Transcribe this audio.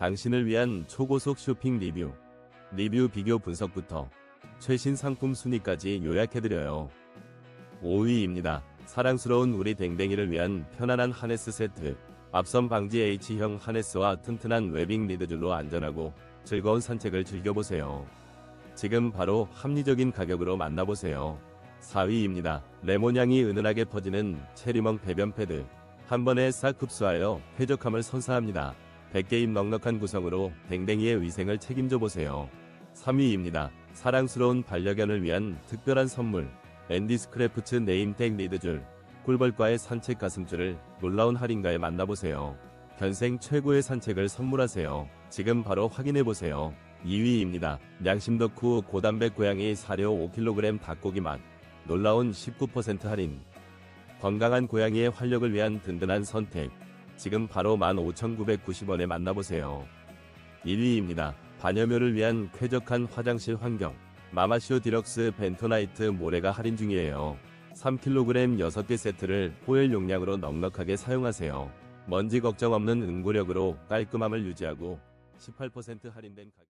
당신을 위한 초고속 쇼핑 리뷰, 리뷰 비교 분석부터 최신 상품 순위까지 요약해드려요. 5위입니다. 사랑스러운 우리 댕댕이를 위한 편안한 하네스 세트. 앞선 방지 H형 하네스와 튼튼한 웨빙 리드줄로 안전하고 즐거운 산책을 즐겨보세요. 지금 바로 합리적인 가격으로 만나보세요. 4위입니다. 레몬 향이 은은하게 퍼지는 체리멍 배변 패드. 한 번에 싹 흡수하여 쾌적함을 선사합니다. 100개임 넉넉한 구성으로 댕댕이의 위생을 책임져 보세요. 3위입니다. 사랑스러운 반려견을 위한 특별한 선물. 앤디 스크래프츠 네임택 리드줄. 꿀벌과의 산책 가슴줄을 놀라운 할인가에 만나보세요. 견생 최고의 산책을 선물하세요. 지금 바로 확인해보세요. 2위입니다. 양심 덕후 고단백 고양이 사료 5kg 닭고기 맛. 놀라운 19% 할인. 건강한 고양이의 활력을 위한 든든한 선택. 지금 바로 15,990원에 만나보세요. 1위입니다. 반려묘를 위한 쾌적한 화장실 환경. 마마쇼 디럭스 벤토나이트 모래가 할인 중이에요. 3kg 6개 세트를 호일 용량으로 넉넉하게 사용하세요. 먼지 걱정 없는 응고력으로 깔끔함을 유지하고 18% 할인된 가격.